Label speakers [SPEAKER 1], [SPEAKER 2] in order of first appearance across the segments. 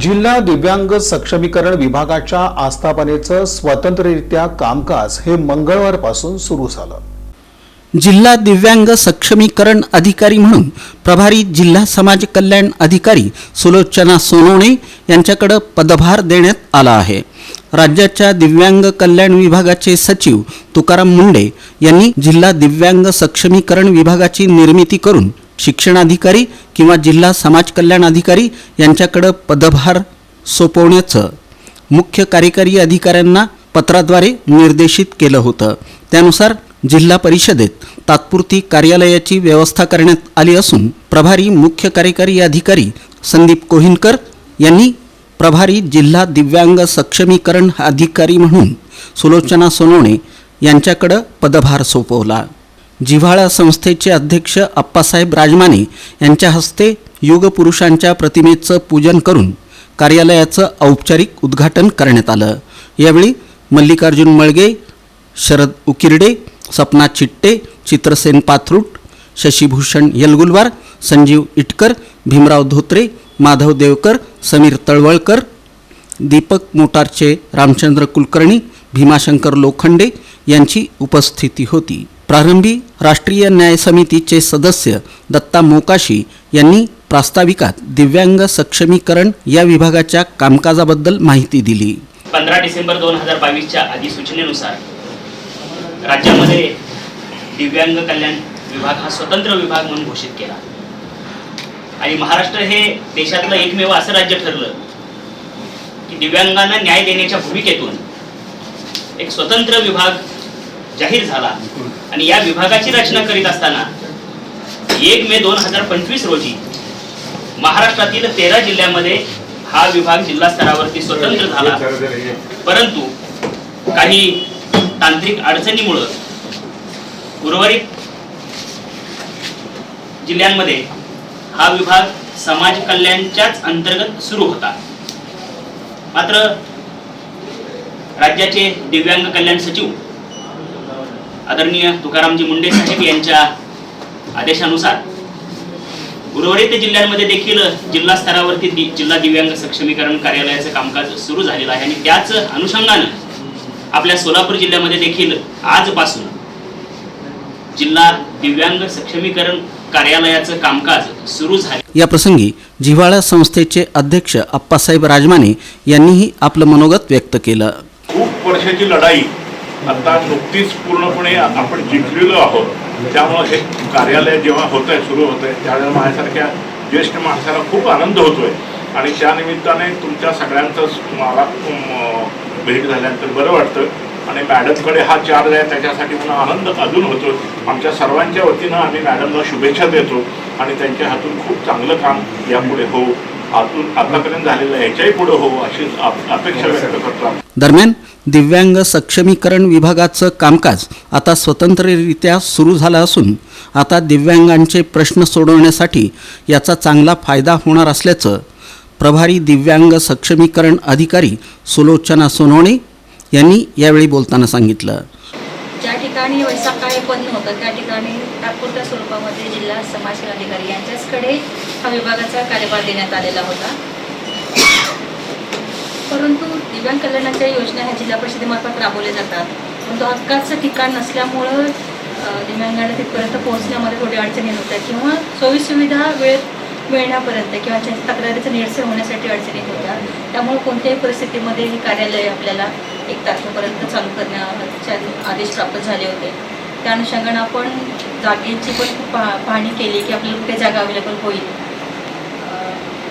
[SPEAKER 1] जिल्हा दिव्यांग सक्षमीकरण विभागाच्या आस्थापनेचं स्वतंत्ररित्या कामकाज हे मंगळवारपासून सुरू झालं.
[SPEAKER 2] जिल्हा दिव्यांग सक्षमीकरण अधिकारी म्हणून प्रभारी जिल्हा समाज कल्याण अधिकारी सुलोचना सोनवणे यांच्याकडे पदभार देण्यात आला आहे. राज्याच्या दिव्यांग कल्याण विभागाचे सचिव तुकाराम मुंडे यांनी जिल्हा दिव्यांग सक्षमीकरण विभागाची निर्मिती करून शिक्षणाधिकारी किंवा जिल्हा समाज कल्याण अधिकारी यांच्याकडं पदभार सोपवण्याचं मुख्य कार्यकारी अधिकाऱ्यांना पत्राद्वारे निर्देशित केलं होतं. त्यानुसार जिल्हा परिषदेत तात्पुरती कार्यालयाची व्यवस्था करण्यात आली असून प्रभारी मुख्य कार्यकारी अधिकारी संदीप कोहिनकर यांनी प्रभारी जिल्हा दिव्यांग सक्षमीकरण अधिकारी म्हणून सुलोचना सोनवणे यांच्याकडं पदभार सोपवला. जिव्हाळा संस्थेचे अध्यक्ष अप्पासाहेब राजमाने यांच्या हस्ते युगपुरुषांच्या प्रतिमेचं पूजन करून कार्यालयाचं औपचारिक उद्घाटन करण्यात आलं. यावेळी मल्लिकार्जुन मळगे शरद उकिरडे सपना चिट्टे चित्रसेन पाथरूट शशीभूषण यलगुलवार संजीव इटकर भीमराव धोत्रे माधव देवकर समीर तळवळकर दीपक मोटारचे रामचंद्र कुलकर्णी भीमाशंकर लोखंडे यांची उपस्थिती होती. प्रारंभी राष्ट्रीय न्याय समितीचे सदस्य दत्ता मोकाशी यांनी प्रास्ताविकात दिव्यांग सक्षमीकरण या विभागाच्या कामकाजाबद्दल माहिती दिली.
[SPEAKER 3] पंधरा डिसेंबर दोन हजार बावीसच्या अधिसूचनेनुसार राज्यामध्ये दिव्यांग कल्याण विभाग हा स्वतंत्र विभाग म्हणून घोषित केला. आणि महाराष्ट्र हे देशातलं एकमेव असं राज्य ठरलं की दिव्यांगांना न्याय देण्याच्या भूमिकेतून एक स्वतंत्र विभाग जाहीर झाला. आणि या विभागाची रचना करीत असताना एक मे दोन हजार पंचवीस रोजी महाराष्ट्रातील तेरा जिल्ह्यामध्ये हा विभाग जिल्हा स्तरावरती स्वतंत्र झाला. परंतु काही तांत्रिक अडचणीमुळं उर्वरित जिल्ह्यांमध्ये हा विभाग समाज कल्याणच्याच अंतर्गत सुरू होता. मात्र राज्याचे दिव्यांग कल्याण सचिव आदरणीय तुकारामजी मुंडे साहेब यांच्या आदेशानुसार उर्वरित जिल्ह्यांमध्ये देखील जिल्हा स्तरावरती दि- जिल्हा दिव्यांग सक्षमीकरण कार्यालयाचं कामकाज सुरू झालेलं आहे आणि त्याच अनुषंगानं आपल्या सोलापूर जिल्ह्यामध्ये देखील आजपासून जिल्हा दिव्यांग सक्षमीकरण कार्यालयाचं कामकाज सुरू झाले.
[SPEAKER 2] या प्रसंगी जिव्हाळा संस्थेचे अध्यक्ष अप्पासाहेब राजमाने यांनीही आपलं मनोगत व्यक्त केलं.
[SPEAKER 4] खूप वर्षाची लढाई आता नुकतीच पूर्णपणे आपण जिंकलेलो आहोत. त्यामुळं हे कार्यालय जेव्हा होत आहे सुरू होत आहे त्यावेळेला माझ्यासारख्या ज्येष्ठ माणसाला खूप आनंद होतोय. आणि त्या निमित्ताने तुमच्या सगळ्यांचंच मला भेट झाल्यानंतर बरं वाटतं. आणि मॅडमकडे हा चार्ज आहे त्याच्यासाठी मला आनंद अजून होतो आमच्या सर्वांच्या वतीनं आम्ही मॅडमला शुभेच्छा देतो आणि त्यांच्या हातून खूप चांगलं काम यापुढे होऊ. आतून आतापर्यंत झालेलं याच्याही पुढे होऊ अशी अपेक्षा व्यक्त करतो
[SPEAKER 2] दरम्यान दिव्यांग सक्षमीकरण विभागाचं कामकाज आता स्वतंत्ररित्या सुरू झालं असून आता दिव्यांगांचे प्रश्न सोडवण्यासाठी याचा चांगला फायदा होणार असल्याचं प्रभारी दिव्यांग सक्षमीकरण अधिकारी सुलोचना सोनवणे यांनी यावेळी बोलताना सांगितलं.
[SPEAKER 5] ज्या ठिकाणी वैशाख काळे बंद होतं त्या ठिकाणी तात्पुरत्या स्वरूपामध्ये जिल्हा समाज अधिकारी यांच्याचकडे हा विभागाचा कार्यभार देण्यात आलेला होता. परंतु दिव्यांग कल्याणाच्या योजना ह्या जिल्हा परिषदेमार्फत राबवल्या जातात. परंतु हक्काचं ठिकाण नसल्यामुळं दिव्यांगांना तिथपर्यंत पोहोचण्यामध्ये थोडी अडचणी होत्या किंवा सोयीसुविधा वेळेत मिळण्यापर्यंत किंवा त्यांच्या तक्रारीचं निरसन होण्यासाठी अडचणी होत्या त्यामुळे कोणत्याही परिस्थितीमध्ये हे कार्यालय आपल्याला एक तारखेपर्यंत चालू करण्याचे आदेश प्राप्त झाले होते. त्या अनुषंगानं आपण जागेची पण खूप पाहणी केली की आपल्याला कुठे जागा अवेलेबल होईल.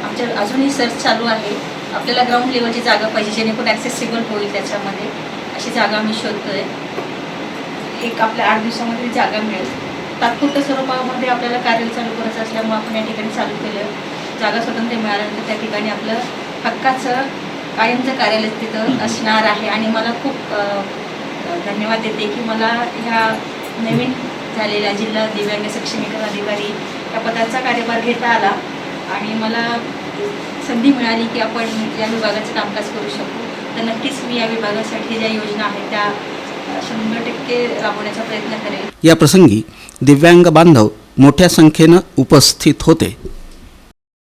[SPEAKER 5] आमच्या अजूनही सर्च चालू आहे. आपल्याला ग्राउंड लेवलची जागा पाहिजे जेणेकरून ॲक्सेसिबल होईल त्याच्यामध्ये. अशी जागा आम्ही शोधतोय. एक आपल्या आठ दिवसामध्ये जागा मिळेल. तात्पुरत्या स्वरूपामध्ये आपल्याला कार्य चालू करायचं असल्यामुळे आपण या ठिकाणी चालू केलं. जागा स्वतंत्र मिळाल्यानंतर त्या ठिकाणी आपलं हक्काचं कायमचं कार्यालय तिथं असणार आहे. आणि मला खूप धन्यवाद देते की मला ह्या नवीन झालेल्या जिल्हा दिव्यांग सक्षमीकरण अधिकारी या पदाचा कार्यभार घेता आला. आणि मला संधी मिळाली की आपण या विभागाचं कामकाज करू शकू. तर नक्कीच मी या विभागासाठी ज्या योजना आहेत त्या शंभर टक्के राबवण्याचा प्रयत्न करेल
[SPEAKER 2] या प्रसंगी दिव्यांग बांधव मोठ्या संख्येनं उपस्थित होते.